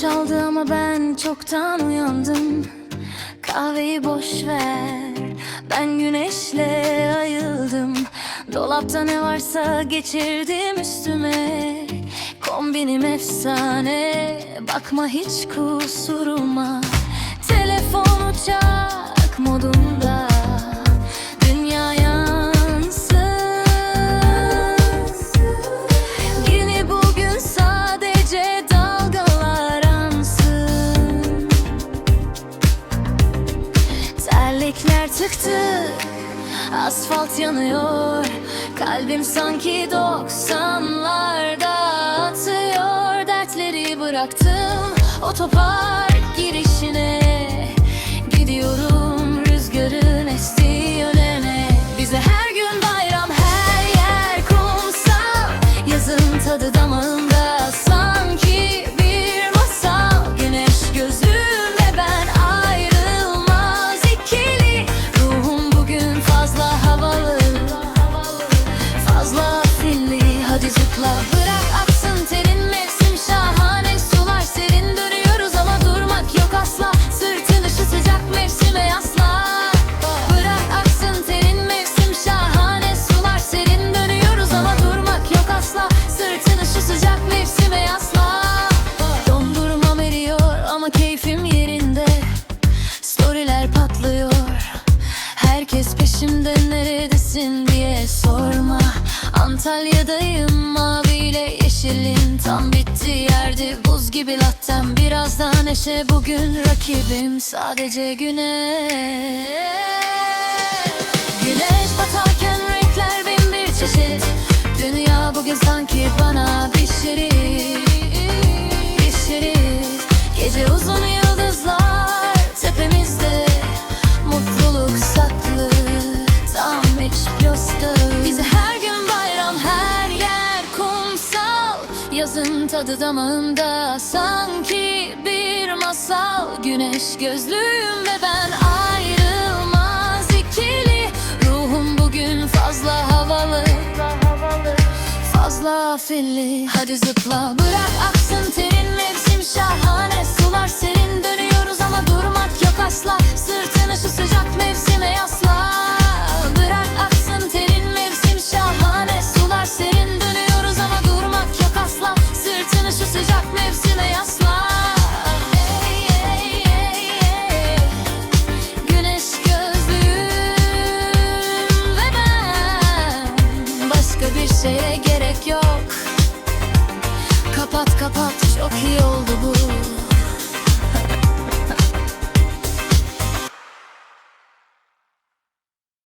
Çaldı ama ben çoktan uyandım. Kahveyi boş ver Ben güneşle ayıldım. Dolapta ne varsa geçirdim üstüme. Kombinim efsane Bakma hiç kusuruma. Telefon uçak Terlikler tıktı Asfalt yanıyor. Kalbim sanki doksanlarda atıyor. Dertleri bıraktım Otopark neredesin diye sorma. Antalya'dayım maviyle yeşilin tam bitti yerde. Buz gibi lattem birazdan neşe. Bugün rakibim sadece güneş Güneş batarken renkler bin bir çeşit. Dünya bugün sanki bana bir şerit tadı damağımda. Sanki bir masal Güneş gözlüğüm ve ben ayrılmaz ikili. Ruhum bugün fazla havalı Fazla afilli. Hadi zıpla bırak aksın şeye gerek yok. Kapat kapat çok iyi oldu bu